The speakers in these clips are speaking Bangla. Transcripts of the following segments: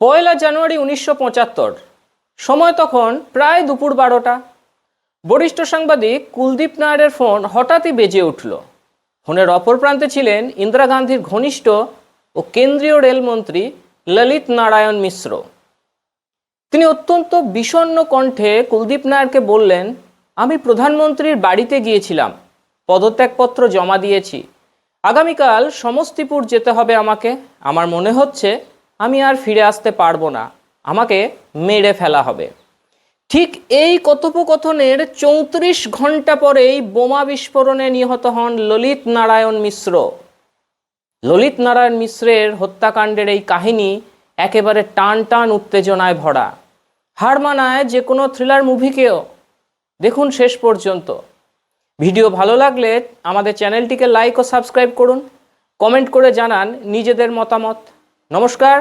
পয়লা জানুয়ারি উনিশশো পঁচাত্তর। সময় তখন প্রায় দুপুর বারোটা। বরিষ্ঠ সাংবাদিক কুলদীপ নায়ারের ফোন হঠাৎই বেজে উঠল। ফোনের অপর প্রান্তে ছিলেন ইন্দিরা গান্ধীর ঘনিষ্ঠ ও কেন্দ্রীয় রেলমন্ত্রী ললিত নারায়ণ মিশ্র। তিনি অত্যন্ত বিষণ্ণ কণ্ঠে কুলদীপ নায়ারকে বললেন, আমি প্রধানমন্ত্রীর বাড়িতে গিয়েছিলাম। পদত্যাগপত্র জমা দিয়েছি। আগামীকাল সমস্তিপুর যেতে হবে আমাকে। আমার মনে হচ্ছে আমি আর ফিরে আসতে পারব না। আমাকে মেরে ফেলা হবে। ঠিক এই কথোপকথনের চৌত্রিশ ঘণ্টা পরেই বোমা বিস্ফোরণে নিহত হন ললিত নারায়ণ মিশ্র। ললিত নারায়ণ মিশ্রের হত্যাকাণ্ডের এই কাহিনী একেবারে টান টান উত্তেজনায় ভরা। হার মানায় যে কোনো থ্রিলার মুভিকেও। দেখুন শেষ পর্যন্ত। ভিডিও ভালো লাগলে আমাদের চ্যানেলটিকে লাইক ও সাবস্ক্রাইব করুন। কমেন্ট করে জানান নিজেদের মতামত। নমস্কার,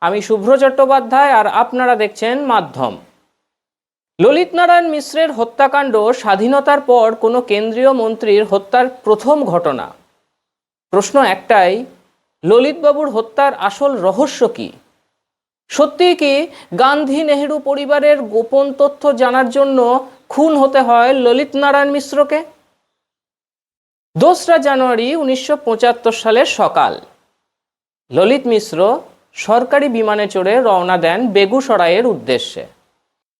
আমি শুভ্র চট্টোপাধ্যায় আর আপনারা দেখছেন মাধ্যম। ললিত নারায়ণ মিশ্রের হত্যাকাণ্ড স্বাধীনতার পর কোনো কেন্দ্রীয় মন্ত্রীর হত্যার প্রথম ঘটনা। প্রশ্ন একটাই, ললিতবাবুর হত্যার আসল রহস্য কি? সত্যিই কি গান্ধী নেহেরু পরিবারের গোপন তথ্য জানার জন্য খুন হতে হয় ললিত নারায়ণ মিশ্রকে? দোসরা জানুয়ারি উনিশশো পঁচাত্তর সালের সকাল। ললিত মিশ্র সরকারি বিমানে চড়ে রওনা দেন বেগুসরাইয়ের উদ্দেশ্যে।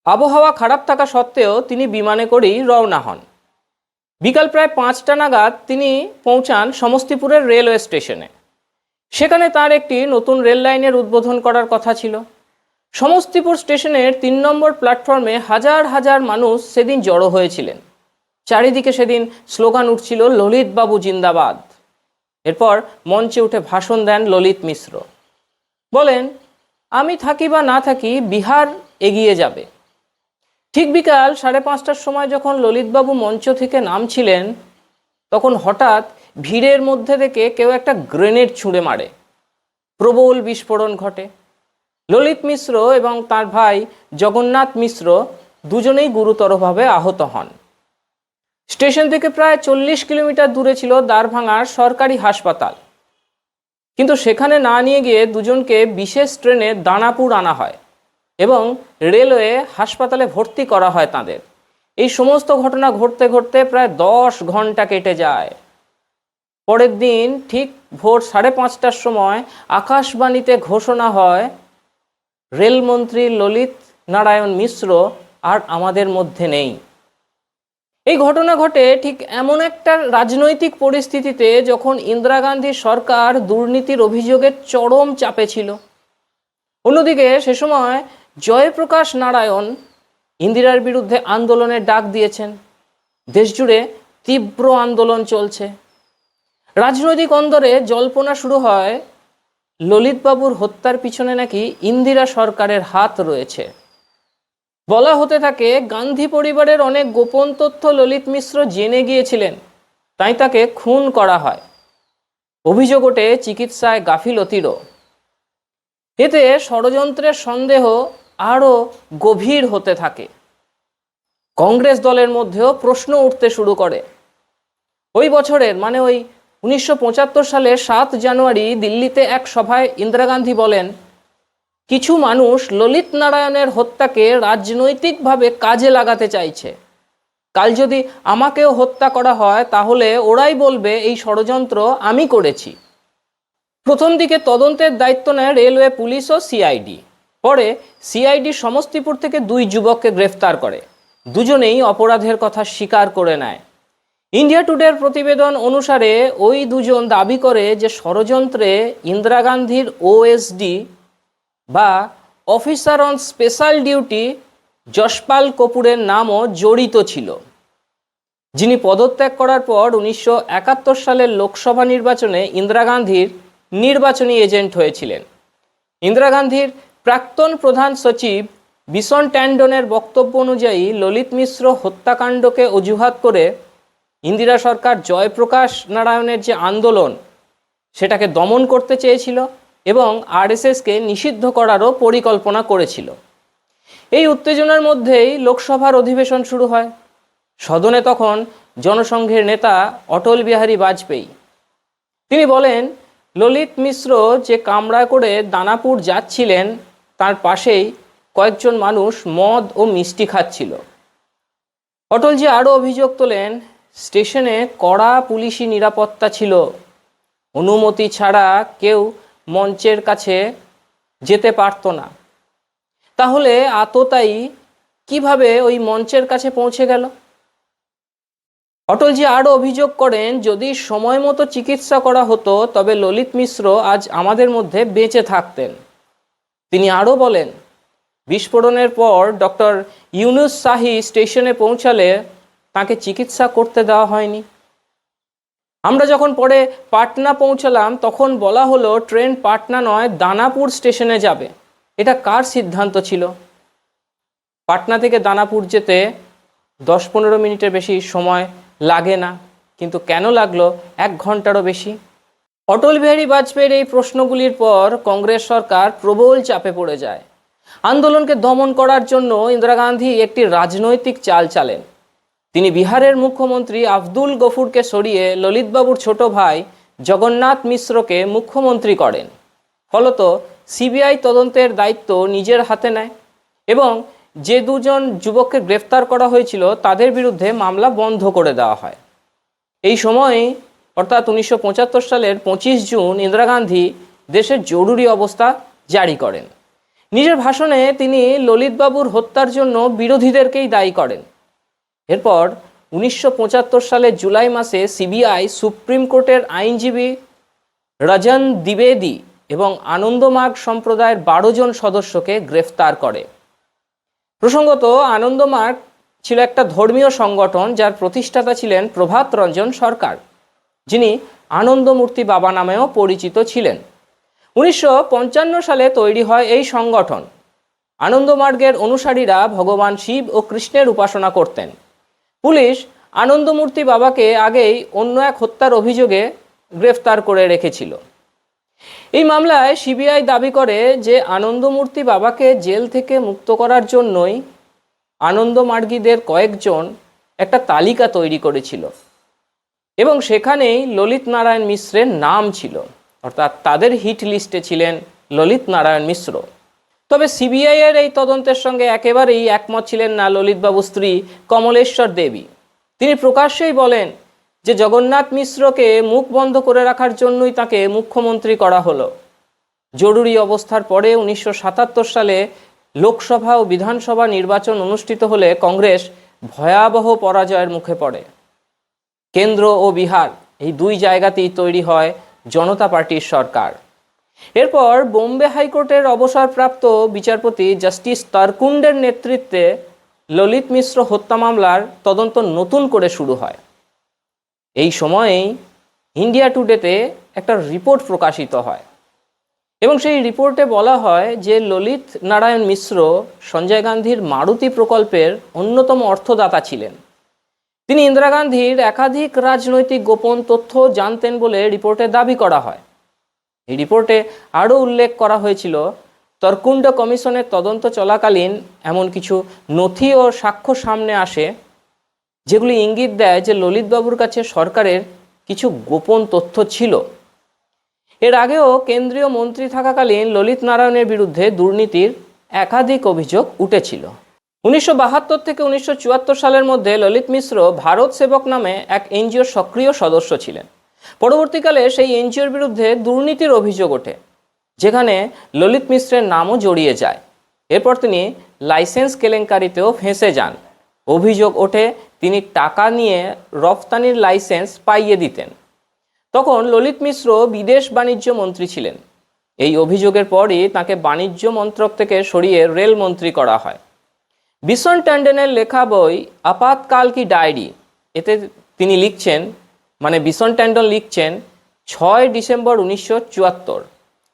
আবহাওয়া খারাপ থাকা সত্ত্বেও তিনি বিমানে করেই রওনা হন। বিকাল প্রায় পাঁচটা নাগাদ তিনি পৌঁছান সমস্তিপুরের রেলওয়ে স্টেশনে। সেখানে তার একটি নতুন রেল লাইনের উদ্বোধন করার কথা ছিল। সমস্তিপুর স্টেশনের তিন নম্বর প্ল্যাটফর্মে হাজার হাজার মানুষ সেদিন জড়ো হয়েছিলেন। চারিদিকে সেদিন স্লোগান উঠছিল ললিত বাবু জিন্দাবাদ। এরপর মঞ্চে উঠে ভাষণ দেন ললিত মিশ্র। বলেন, আমি থাকি বা না থাকি বিহার এগিয়ে যাবে। ঠিক বিকাল সাড়ে পাঁচটার সময় যখন ললিতবাবু মঞ্চ থেকে নামছিলেন, তখন হঠাৎ ভিড়ের মধ্যে থেকে কেউ একটা গ্রেনেড ছুঁড়ে মারে। প্রবল বিস্ফোরণ ঘটে। ললিত মিশ্র এবং তার ভাই জগন্নাথ মিশ্র দুজনেই গুরুতরভাবে আহত হন। স্টেশন থেকে প্রায় চল্লিশ কিলোমিটার দূরে ছিল দ্বারভাঙার সরকারি হাসপাতাল। কিন্তু সেখানে না নিয়ে গিয়ে দুজনকে বিশেষ ট্রেনে দানাপুর আনা হয় এবং রেলওয়ে হাসপাতালে ভর্তি করা হয় তাদের। এই সমস্ত ঘটনা ঘটতে ঘটতে প্রায় দশ ঘণ্টা কেটে যায়। পরের দিন ঠিক ভোর সাড়ে পাঁচটার সময় আকাশবাণীতে ঘোষণা হয়, রেলমন্ত্রী ললিত নারায়ণ মিশ্র আর আমাদের মধ্যে নেই। এই ঘটনা ঘটে ঠিক এমন একটা রাজনৈতিক পরিস্থিতিতে যখন ইন্দিরা গান্ধী সরকার দুর্নীতির অভিযোগের চরম চাপে ছিল। অন্যদিকে সে সময় জয়প্রকাশ নারায়ণ ইন্দিরার বিরুদ্ধে আন্দোলনের ডাক দিয়েছেন। দেশজুড়ে তীব্র আন্দোলন চলছে। রাজনৈতিক অন্দরে জল্পনা শুরু হয়, ললিতবাবুর হত্যার পিছনে নাকি ইন্দিরা সরকারের হাত রয়েছে। বলা হতে থাকে, গান্ধী পরিবারের অনেক গোপন তথ্য ললিত মিশ্র জেনে গিয়েছিলেন। তাই তাকে খুন করা হয়। অভিযোগ ওঠে চিকিৎসায় গাফিলতিরও। এতে ষড়যন্ত্রের সন্দেহ আরও গভীর হতে থাকে। কংগ্রেস দলের মধ্যেও প্রশ্ন উঠতে শুরু করে। ওই বছরের মানে ওই উনিশশো পঁচাত্তর সালে সাত জানুয়ারি দিল্লিতে এক সভায় ইন্দিরা গান্ধী বলেন কিছু মানুষ ললিত নারায়ণের হত্যাকে রাজনৈতিকভাবে কাজে লাগাতে চাইছে। কাল যদি আমাকেও হত্যা করা হয়, তাহলে ওরাই বলবে, এই ষড়যন্ত্র আমি করেছি। প্রথম দিকে তদন্তের দায়িত্ব নেয় রেলওয়ে পুলিশ ও সিআইডি। পরে সিআইডি সমস্তিপুর থেকে দুই যুবককে গ্রেফতার করে। দুজনেই অপরাধের কথা স্বীকার করে নেয়। ইন্ডিয়া টুডের প্রতিবেদন অনুসারে ওই দুজন দাবি করে যে ষড়যন্ত্রে ইন্দিরা গান্ধীর ওএসডি বা officer on special duty Yashpal কপুরের নামও জড়িত ছিল। যিনি পদত্যাগ করার পর উনিশশো একাত্তর সালের লোকসভা নির্বাচনে ইন্দিরা গান্ধীর নির্বাচনী এজেন্ট হয়েছিলেন। ইন্দিরা গান্ধীর প্রাক্তন প্রধান সচিব বিশন ট্যান্ডনের বক্তব্য অনুযায়ী ললিত মিশ্র হত্যাকাণ্ডকে অজুহাত করে ইন্দিরা সরকার জয়প্রকাশ নারায়ণের যে আন্দোলন, সেটাকে দমন করতে চেয়েছিল। এবং আরএসএসকে নিষিদ্ধ করারও পরিকল্পনা করেছিল। এই উত্তেজনার মধ্যেই লোকসভার অধিবেশন শুরু হয়। সদনে তখন জনসংঘের নেতা অটল বিহারী বাজপেয়ী। তিনি বলেন, ললিত মিশ্র যে কামরা করে দানাপুর যাচ্ছিলেন, তার পাশেই কয়েকজন মানুষ মদ ও মিষ্টি খাচ্ছিল। অটলজি আরও অভিযোগ তোলেন, স্টেশনে কড়া পুলিশি নিরাপত্তা ছিল। অনুমতি ছাড়া কেউ মঞ্চের কাছে যেতে পারতো না। তাহলে আততায়ী কীভাবে ওই মঞ্চের কাছে পৌঁছে গেল? অটলজি আরও অভিযোগ করেন, যদি সময় মতো চিকিৎসা করা হতো, তবে ললিত মিশ্র আজ আমাদের মধ্যে বেঁচে থাকতেন। তিনি আরও বলেন, বিস্ফোরণের পর ডক্টর ইউনুস শাহি স্টেশনে পৌঁছালে তাকে চিকিৎসা করতে দেওয়া হয়নি। আমরা যখন পরে পাটনা পৌঁছালাম, তখন বলা হলো, ট্রেন পাটনা নয়, দানাপুর স্টেশনে যাবে। এটা কার সিদ্ধান্ত ছিল? পাটনা থেকে দানাপুর যেতে দশ পনেরো মিনিটের বেশি সময় লাগে না, কিন্তু কেন লাগল এক ঘন্টারও বেশি? অটল বিহারী বাজপেয়ীর এই প্রশ্নগুলির পর কংগ্রেস সরকার প্রবল চাপে পড়ে যায়। আন্দোলনকে দমন করার জন্য ইন্দিরা গান্ধী একটি রাজনৈতিক চাল চালেন। তিনি বিহারের মুখ্যমন্ত্রী আব্দুল গফুরকে সরিয়ে ললিতবাবুর ছোট ভাই জগন্নাথ মিশ্রকে মুখ্যমন্ত্রী করেন। ফলত সিবিআই তদন্তের দায়িত্ব নিজের হাতে নেয় এবং যে দুজন যুবককে গ্রেফতার করা হয়েছিল তাদের বিরুদ্ধে মামলা বন্ধ করে দেওয়া হয়। এই সময় অর্থাৎ উনিশশো পঁচাত্তর সালের পঁচিশ জুন, ইন্দিরা গান্ধী দেশের জরুরি অবস্থা জারি করেন। নিজের ভাষণে তিনি ললিতবাবুর হত্যার জন্য বিরোধীদেরকেই দায়ী করেন। এরপর উনিশশো সালের জুলাই মাসে সিবিআই সুপ্রিম কোর্টের আইনজীবী রজন দ্বিবেদী এবং আনন্দমার্গ সম্প্রদায়ের বারো জন সদস্যকে গ্রেফতার করে। প্রসঙ্গত, আনন্দমার্গ ছিল একটা ধর্মীয় সংগঠন যার প্রতিষ্ঠাতা ছিলেন প্রভাত রঞ্জন সরকার, যিনি আনন্দমূর্তি বাবা নামেও পরিচিত ছিলেন। উনিশশো পঞ্চান্ন সালে তৈরি হয় এই সংগঠন। আনন্দমার্গের অনুসারীরা ভগবান শিব ও কৃষ্ণের উপাসনা করতেন। পুলিশ আনন্দমূর্তি বাবাকে আগেই অন্য এক হত্যার অভিযোগে গ্রেফতার করে রেখেছিল। এই মামলায় সিবিআই দাবি করে যে আনন্দমূর্তি বাবাকে জেল থেকে মুক্ত করার জন্যই আনন্দমার্গীদের কয়েকজন একটা তালিকা তৈরি করেছিল এবং সেখানেই ললিত নারায়ণ মিশ্রের নাম ছিল। অর্থাৎ তাদের হিট লিস্টে ছিলেন ললিত নারায়ণ মিশ্র। তবে সিবিআই এর এই তদন্তের সঙ্গে একেবারেই একমত ছিলেন না ললিতবাবু স্ত্রী কমলেশ্বর দেবী। তিনি প্রকাশ্যেই বলেন যে জগন্নাথ মিশ্রকে মুখ বন্ধ করে রাখার জন্যই তাকে মুখ্যমন্ত্রী করা হলো। জরুরি অবস্থার পরে উনিশশো সাতাত্তর সালে লোকসভা ও বিধানসভা নির্বাচন অনুষ্ঠিত হলে কংগ্রেস ভয়াবহ পরাজয়ের মুখে পড়ে। কেন্দ্র ও বিহার এই দুই জায়গাতেই তৈরি হয় জনতা পার্টির সরকার। এরপর বোম্বে হাইকোর্টের অবসরপ্রাপ্ত বিচারপতি জাস্টিস তারকুন্ডের নেতৃত্বে ললিত মিশ্র হত্যা মামলার তদন্ত নতুন করে শুরু হয়। এই সময়েই ইন্ডিয়া টুডেতে একটা রিপোর্ট প্রকাশিত হয় এবং সেই রিপোর্টে বলা হয় যে ললিত নারায়ণ মিশ্র সঞ্জয় গান্ধীর মারুতি প্রকল্পের অন্যতম অর্থদাতা ছিলেন। তিনি ইন্দিরা গান্ধীর একাধিক রাজনৈতিক গোপন তথ্য জানতেন বলে রিপোর্টে দাবি করা হয়। এই রিপোর্টে আরও উল্লেখ করা হয়েছিল, তর্কুণ্ড কমিশনের তদন্ত চলাকালীন এমন কিছু নথি ও সাক্ষ্য সামনে আসে, যেগুলি ইঙ্গিত দেয় যে ললিতবাবুর কাছে সরকারের কিছু গোপন তথ্য ছিল। এর আগেও কেন্দ্রীয় মন্ত্রী থাকাকালীন ললিত নারায়ণের বিরুদ্ধে দুর্নীতির একাধিক অভিযোগ উঠেছিল। উনিশশো বাহাত্তর থেকে উনিশশো চুয়াত্তর সালের মধ্যে ললিত মিশ্র ভারত সেবক নামে এক এনজিওর সক্রিয় সদস্য ছিলেন। পরবর্তীকালে সেই এনজিওর বিরুদ্ধে দুর্নীতির অভিযোগ ওঠে, যেখানে ললিত মিশ্রের নামও জড়িয়ে যায়। এরপর তিনি লাইসেন্স কেলেঙ্কারিতেও ফেঁসে যান। অভিযোগ ওঠে, তিনি টাকা নিয়ে রফতানির লাইসেন্স পাইয়ে দিতেন। তখন ললিত মিশ্র বিদেশ বাণিজ্য মন্ত্রী ছিলেন। এই অভিযোগের পরই তাকে বাণিজ্য মন্ত্রক থেকে সরিয়ে রেল মন্ত্রী করা হয়। বিশন ট্যান্ডনের লেখা বই আপাতকাল কি ডায়েরি? এতে তিনি লিখছেন মানে বিশন ট্যান্ডন লিখছেন ছয় ডিসেম্বর উনিশশো চুয়াত্তর।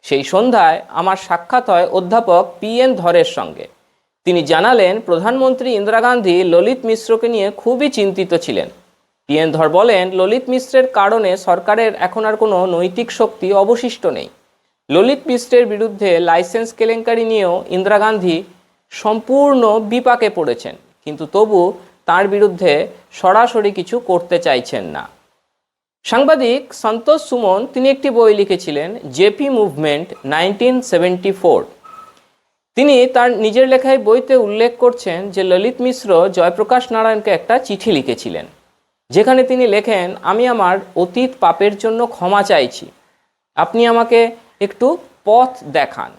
সেই সন্ধ্যায় আমার সাক্ষাৎ হয় অধ্যাপক পি এন ধরের সঙ্গে। তিনি জানালেন, প্রধানমন্ত্রী ইন্দিরা গান্ধী ললিত মিশ্রকে নিয়ে খুবই চিন্তিত ছিলেন। পি এন ধর বলেন, ললিত মিশ্রের কারণে সরকারের এখন আর কোনো নৈতিক শক্তি অবশিষ্ট নেই। ললিত মিশ্রের বিরুদ্ধে লাইসেন্স কেলেঙ্কারি নিয়েও ইন্দিরা গান্ধী সম্পূর্ণ বিপাকে পড়েছেন। কিন্তু তবু তার বিরুদ্ধে সরাসরি কিছু করতে চাইছেন না। সাংবাদিক সন্তোষ সুমন, তিনি একটি বই লিখেছিলেন, JP movement, nineteen seventy four. তিনি তার নিজের লেখায় বইতে উল্লেখ করছেন যে ললিত মিশ্র জয়প্রকাশ নারায়ণকে একটা চিঠি লিখেছিলেন, যেখানে তিনি লেখেন, আমি আমার অতীত পাপের জন্য ক্ষমা চাইছি। আপনি আমাকে একটু পথ দেখান।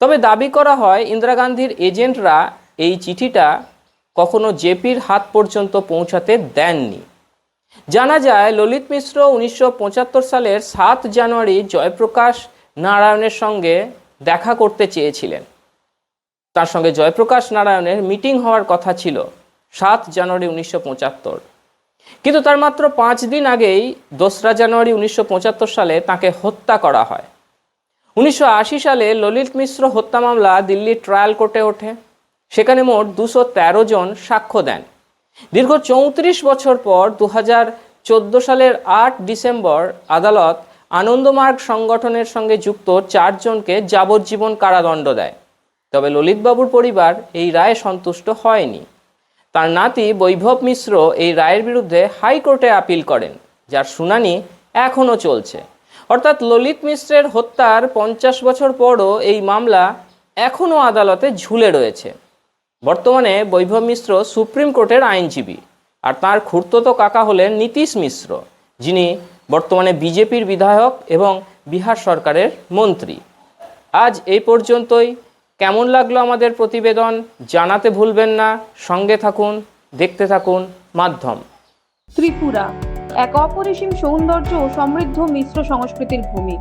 তবে দাবি করা হয়, ইন্দিরা গান্ধীর এজেন্টরা এই চিঠিটা কখনো জেপির হাত পর্যন্ত পৌঁছাতে দেননি। জানা যায়, ললিত মিশ্র উনিশশো পঁচাত্তর সালের সাত জানুয়ারি জয়প্রকাশ নারায়ণের সঙ্গে দেখা করতে চেয়েছিলেন। তার সঙ্গে জয়প্রকাশ নারায়ণের মিটিং হওয়ার কথা ছিল সাত জানুয়ারি উনিশশো পঁচাত্তর। কিন্তু তার মাত্র পাঁচ দিন আগেই দোসরা জানুয়ারি উনিশশো পঁচাত্তর সালে তাকে হত্যা করা হয়। উনিশশো আশি সালে ললিত মিশ্র হত্যা মামলা দিল্লির ট্রায়াল কোর্টে ওঠে। সেখানে মোট দুশো জন সাক্ষ্য দেন। দীর্ঘ চৌত্রিশ বছর পর দু চোদ্দ সালের আট ডিসেম্বর আদালত আনন্দমার্গ সংগঠনের সঙ্গে যুক্ত চারজনকে যাবজ্জীবন কারাদণ্ড দেয়। তবে ললিতবাবুর পরিবার এই রায়ে সন্তুষ্ট হয়নি। তার নাতি বৈভব মিশ্র এই রায়ের বিরুদ্ধে হাইকোর্টে আপিল করেন, যার শুনানি এখনও চলছে। অর্থাৎ ললিত মিশ্রের হত্যার পঞ্চাশ বছর পরও এই মামলা এখনও আদালতে ঝুলে রয়েছে। বর্তমানে বৈভব মিশ্র সুপ্রিম কোর্টের আইনজীবী। আর তার খুড়তো কাকা হলেন নীতিশ মিশ্র, যিনি বর্তমানে বিজেপির বিধায়ক এবং বিহার সরকারের মন্ত্রী। আজ এই পর্যন্তই। কেমন লাগল আমাদের প্রতিবেদন জানাতে ভুলবেন না। সঙ্গে থাকুন, দেখতে থাকুন মাধ্যম। ত্রিপুরা, এক অপরিসীম সৌন্দর্য ও সমৃদ্ধ মিশ্র সংস্কৃতির ভূমি।